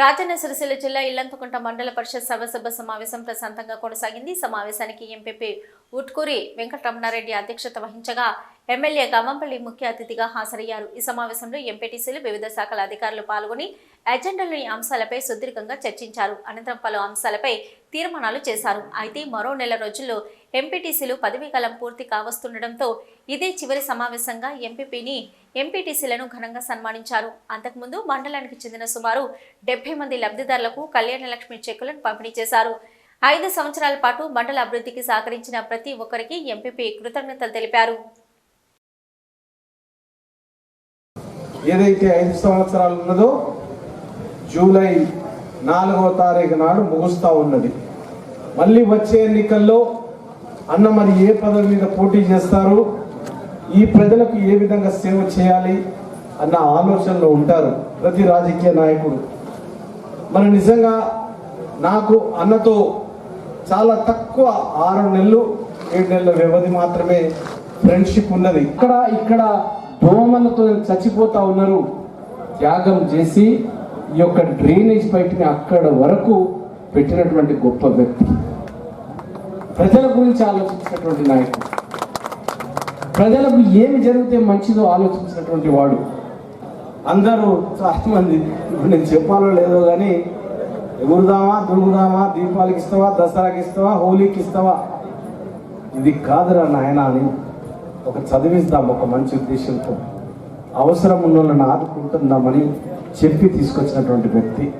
రాజన్న సిరిసిల్ల జిల్లా ఇల్లంతకుంట మండల పరిషత్ సర్వసభ సమావేశం ప్రశాంతంగా కొనసాగింది. సమావేశానికి ఎంపీపీ ఉట్కూరి వెంకటరమణారెడ్డి అధ్యక్షత వహించగా ఎమ్మెల్యే గమ్మంపల్లి ముఖ్య అతిథిగా హాజరయ్యారు. ఈ సమావేశంలో ఎంపీటీసీలు వివిధ శాఖల అధికారులు పాల్గొని ఎజెండాలోని అంశాలపై సుదీర్ఘంగా చర్చించారు. అనంతరం పలు అంశాలపై తీర్మానాలు చేశారు. అయితే మరో నెల రోజుల్లో ఎంపీటీసీలు పదవీకాలం పూర్తి కావస్తుండటంతో ఇదే చివరి సమావేశంగా ఎంపీపీని ఎంపీటీసీలను ఘనంగా సన్మానించారు. అంతకుముందు మండలానికి చెందిన సుమారు డెబ్బై మంది లబ్ధిదారులకు కళ్యాణలక్ష్మి చెక్కులను పంపిణీ చేశారు. ఐదు సంవత్సరాల పాటు మండల అభివృద్ధికి సహకరించిన ప్రతి ఒక్కరికి ఎంపీపీ కృతజ్ఞతలు తెలిపారు. ఏదైతే ఐదు సంవత్సరాలు ఉన్నదో జూలై నాలుగవ తారీఖు నాడు ముగుస్తా ఉన్నది. మళ్ళీ వచ్చే ఎన్నికల్లో అన్న మరి ఏ పదవి మీద పోటీ చేస్తారు ఈ ప్రజలకు ఏ విధంగా సేవ చేయాలి అన్న ఆలోచనలో ఉంటారు ప్రతి రాజకీయ నాయకుడు. మరి నిజంగా నాకు అన్నతో చాలా తక్కువ ఆరు నెలలు ఏడు నెలల వ్యవధి మాత్రమే ఫ్రెండ్షిప్ ఉన్నది. ఇక్కడ ఇక్కడ దోమలతో చచ్చిపోతా ఉన్నారు. త్యాగం చేసి ఈ యొక్క డ్రైనేజ్ పైప్ని అక్కడ వరకు పెట్టినటువంటి గొప్ప వ్యక్తి. ప్రజల గురించి ఆలోచించినటువంటి నాయకుడు. ప్రజలకు ఏమి జరిగితే మంచిదో ఆలోచించినటువంటి వాడు. అందరూ చాలామంది నేను చెప్పాలో లేదో కానీ ఎగురుదామా దురుగుదామా దీపాలకి ఇస్తావా? దసరాకి ఇస్తావా? హోలీకి ఇస్తావా? ఇది కాదురా నాయన అని ఒక చదివిస్తాం ఒక మంచి ఉద్దేశంతో. అవసరం ఉన్న వాళ్ళని ఆదుకుంటుందామని చెప్పి తీసుకొచ్చినటువంటి వ్యక్తి.